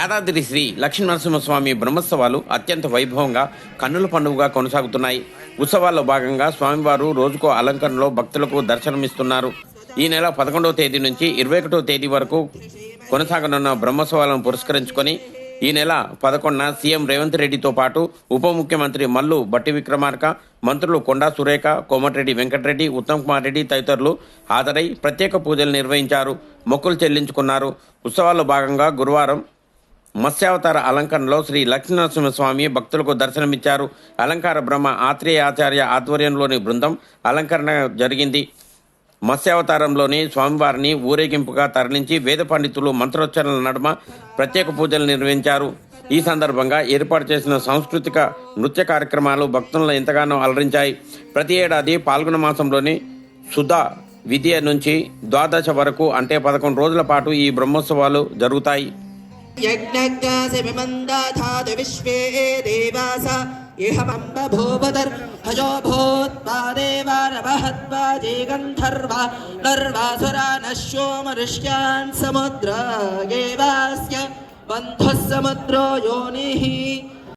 యాదాద్రి శ్రీ లక్ష్మీనరసింహస్వామి బ్రహ్మోత్సవాలు అత్యంత వైభవంగా కన్నుల పండుగగా కొనసాగుతున్నాయి. ఉత్సవాల్లో భాగంగా స్వామివారు రోజుకో అలంకరణలో భక్తులకు దర్శనమిస్తున్నారు. ఈ నెల పదకొండవ తేదీ నుంచి ఇరవై ఒకటో తేదీ వరకు కొనసాగనున్న బ్రహ్మోత్సవాలను పురస్కరించుకొని ఈ నెల పదకొండున సీఎం రేవంత్ రెడ్డితో పాటు ఉప ముఖ్యమంత్రి మల్లు బట్టి విక్రమార్క మంత్రులు కొండా సురేఖ కోమటిరెడ్డి వెంకటరెడ్డి ఉత్తమ్ కుమార్ రెడ్డి తదితరులు హాజరై ప్రత్యేక పూజలు నిర్వహించారు మొక్కులు చెల్లించుకున్నారు. ఉత్సవాల్లో భాగంగా గురువారం మత్స్యావతార అలంకరణలో శ్రీ లక్ష్మీనరసింహస్వామి భక్తులకు దర్శనమిచ్చారు. అలంకార బ్రహ్మ ఆత్రేయ ఆచార్య ఆధ్వర్యంలోని బృందం అలంకరణ జరిగింది. మత్స్యావతారంలోని స్వామివారిని ఊరేగింపుగా తరలించి వేద పండితులు మంత్రోచ్చరణల నడుమ ప్రత్యేక పూజలు నిర్వహించారు. ఈ సందర్భంగా ఏర్పాటు చేసిన సాంస్కృతిక నృత్య కార్యక్రమాలు భక్తులను ఎంతగానో అలరించాయి. ప్రతి ఏడాది పాల్గొన మాసంలోని సుధా విద్య నుంచి ద్వాదశ వరకు అంటే పదకొండు రోజుల పాటు ఈ బ్రహ్మోత్సవాలు జరుగుతాయి. यज्ञज्ञासि विमन्दाधातु विश्वे देवास। इह मम बभूवदर्हजो भूत्वा देवारवहद्वाजे गन्धर्वा नर्वासुरा नश्यो मनुष्यान् समुद्र एवास्य बन्धुः समुद्रो योनिः